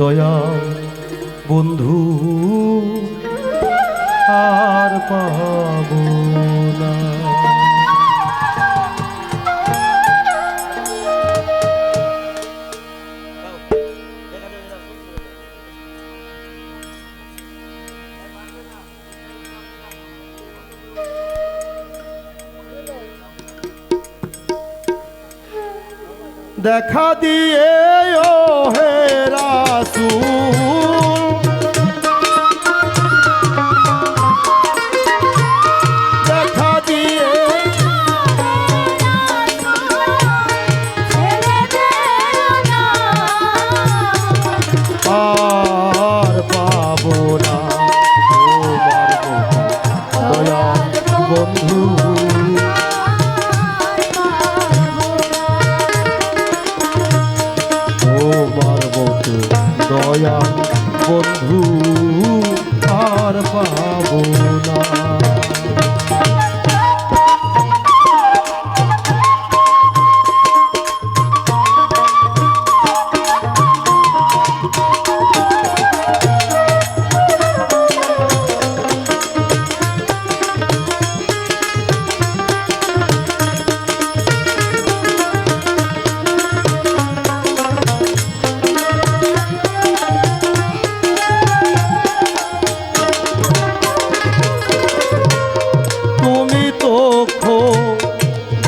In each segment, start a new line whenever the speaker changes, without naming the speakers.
দয়া বন্ধু আর পাব না। দেখা দিয়ে ও হে না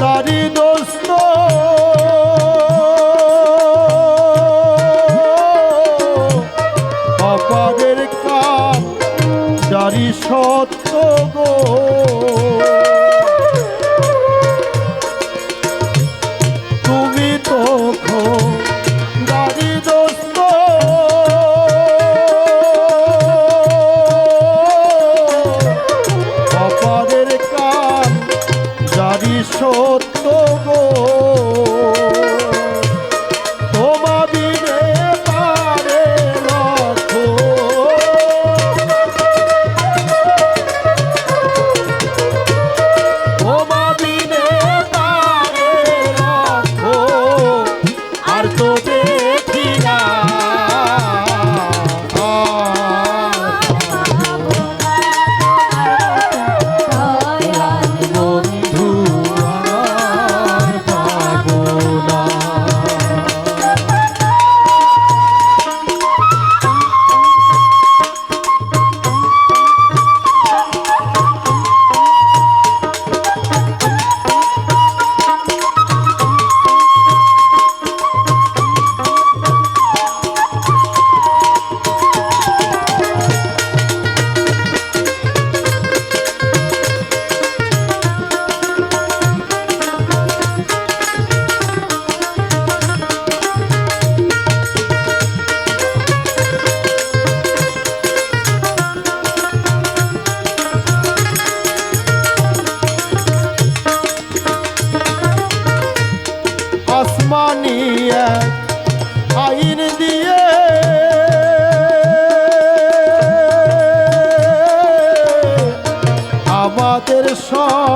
তারি দোস্ত। অপারের কাজ সত্য গো।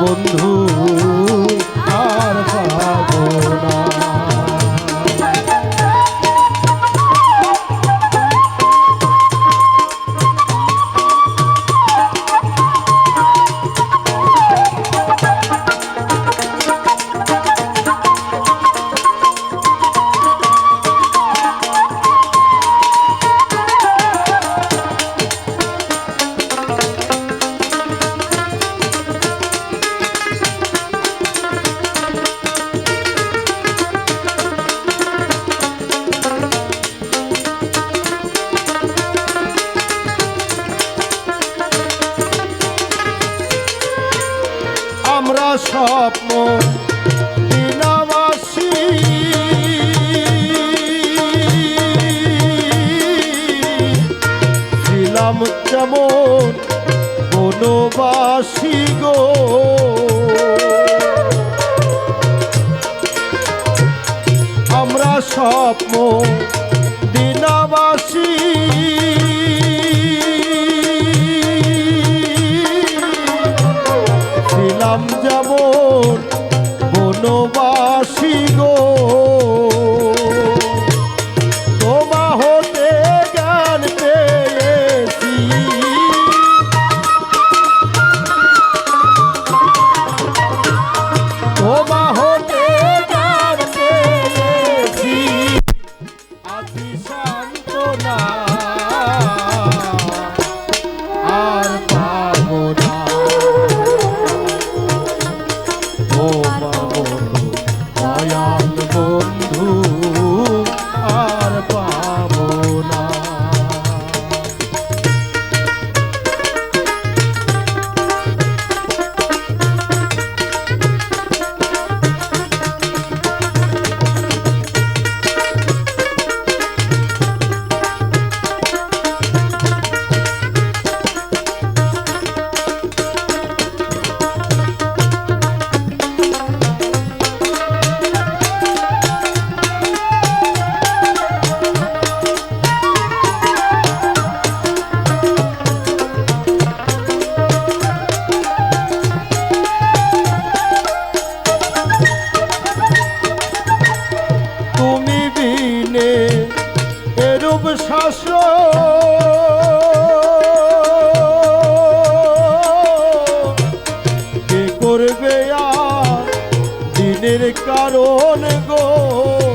বন্ধু স্বপ্ন ছিলাম যেমন গো। আমরা স্বপ্ন কারণ গো